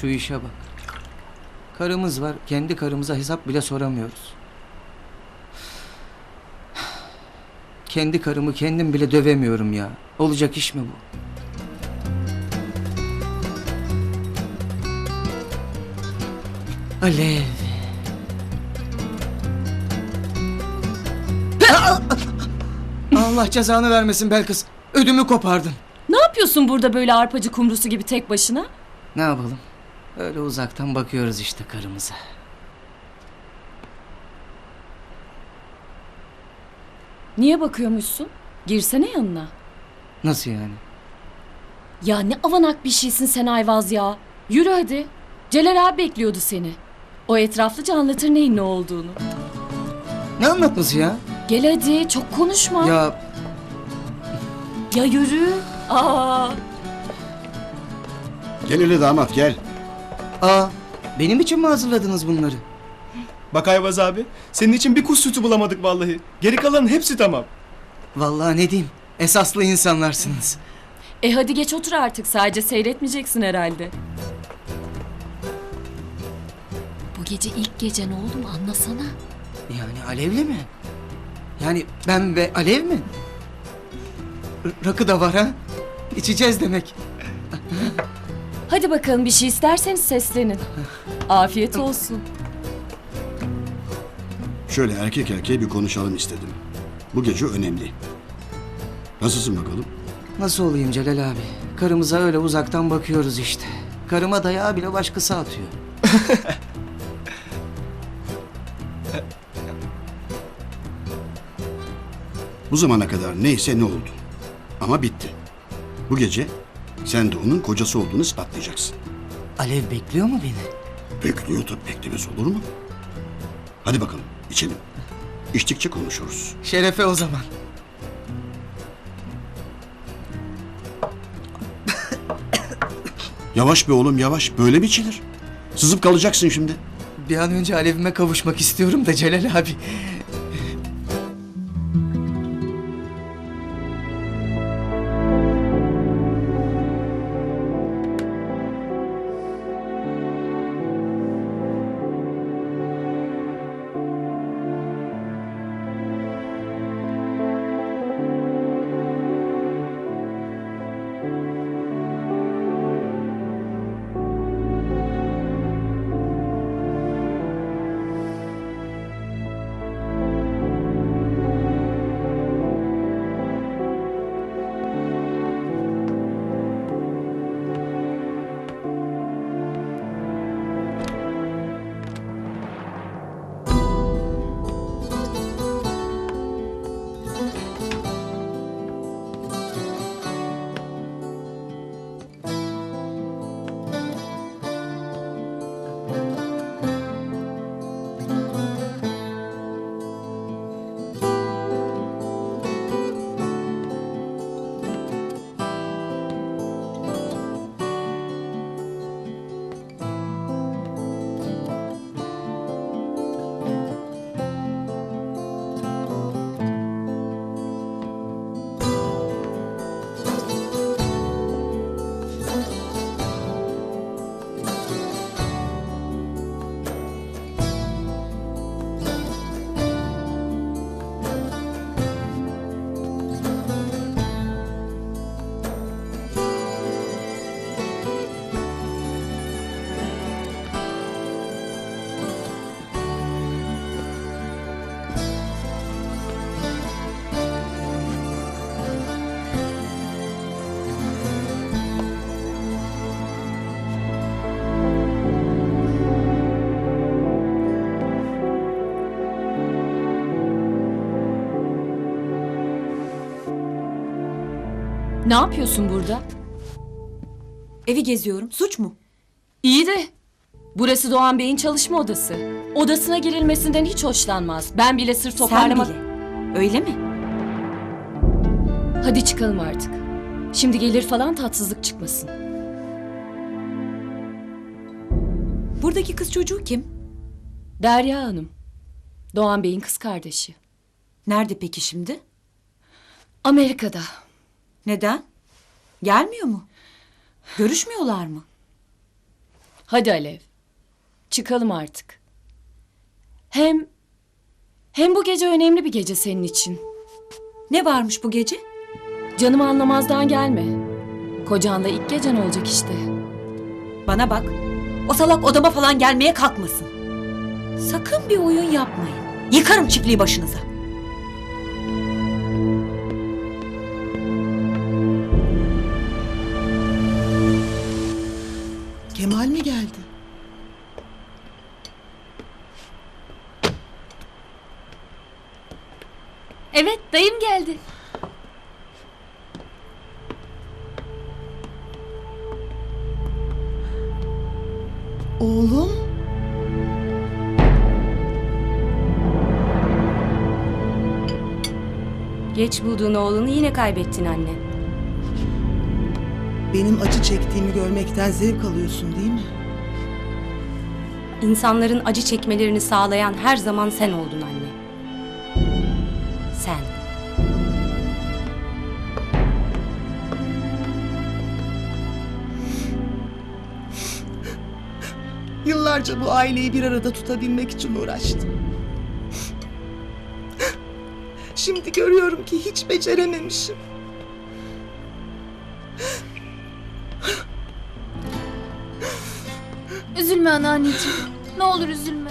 Şu işe bak. Karımız var, kendi karımıza hesap bile soramıyoruz. Kendi karımı kendim bile dövemiyorum ya. Olacak iş mi bu? Alev. Allah cezanı vermesin Belkıs. Ödümü kopardın. Ne yapıyorsun burada böyle arpacı kumrusu gibi tek başına? Ne yapalım? Öyle uzaktan bakıyoruz işte karımıza. Niye bakıyormuşsun? Girsene yanına. Nasıl yani? Ya ne avanak bir şeysin sen Ayvaz ya. Yürü hadi. Celal abi bekliyordu seni. O etraflıca anlatır neyin ne olduğunu. Ne anlatması ya? Gel hadi çok konuşma. Ya, Ya yürü. Aa. Gel hele damat gel. Aa benim için mi hazırladınız bunları? Bak Ayvaz abi, senin için bir kuş sütü bulamadık vallahi. Geri kalanın hepsi tamam. Vallahi ne diyeyim? Esaslı insanlarsınız. E hadi geç otur artık sadece seyretmeyeceksin herhalde. Bu gece ilk gecen oldu mu anlasana. Yani alevli mi? Yani ben ve alev mi? R- rakı da var ha? İçeceğiz demek. Hadi bakalım bir şey isterseniz seslenin. Afiyet olsun. Şöyle erkek erkeğe bir konuşalım istedim. Bu gece önemli. Nasılsın bakalım? Nasıl olayım Celal abi? Karımıza öyle uzaktan bakıyoruz işte. Karıma dayağı bile başkası atıyor. Bu zamana kadar neyse ne oldu. Ama bitti. Bu gece sen de onun kocası olduğunu ispatlayacaksın. Alev bekliyor mu beni? Bekliyor tabii beklemez olur mu? Hadi bakalım içelim. İçtikçe konuşuruz. Şerefe o zaman. Yavaş be oğlum yavaş. Böyle mi içilir? Sızıp kalacaksın şimdi. Bir an önce alevime kavuşmak istiyorum da Celal abi. Ne yapıyorsun burada? Evi geziyorum. Suç mu? İyi de burası Doğan Bey'in çalışma odası. Odasına girilmesinden hiç hoşlanmaz. Ben bile sır Sen toparlama... bile. Öyle mi? Hadi çıkalım artık. Şimdi gelir falan tatsızlık çıkmasın. Buradaki kız çocuğu kim? Derya Hanım. Doğan Bey'in kız kardeşi. Nerede peki şimdi? Amerika'da. Neden? Gelmiyor mu? Görüşmüyorlar mı? Hadi Alev. Çıkalım artık. Hem hem bu gece önemli bir gece senin için. Ne varmış bu gece? Canımı anlamazdan gelme. Kocanla ilk gecen olacak işte. Bana bak. O salak odama falan gelmeye kalkmasın. Sakın bir oyun yapmayın. Yıkarım çiftliği başınıza. Geldi? Evet, dayım geldi. Oğlum? Geç bulduğun oğlunu yine kaybettin anne. Benim acı çektiğimi görmekten zevk alıyorsun değil mi? İnsanların acı çekmelerini sağlayan her zaman sen oldun anne. Sen. Yıllarca bu aileyi bir arada tutabilmek için uğraştım. Şimdi görüyorum ki hiç becerememişim. Üzülme anneanneciğim. Ne olur üzülme.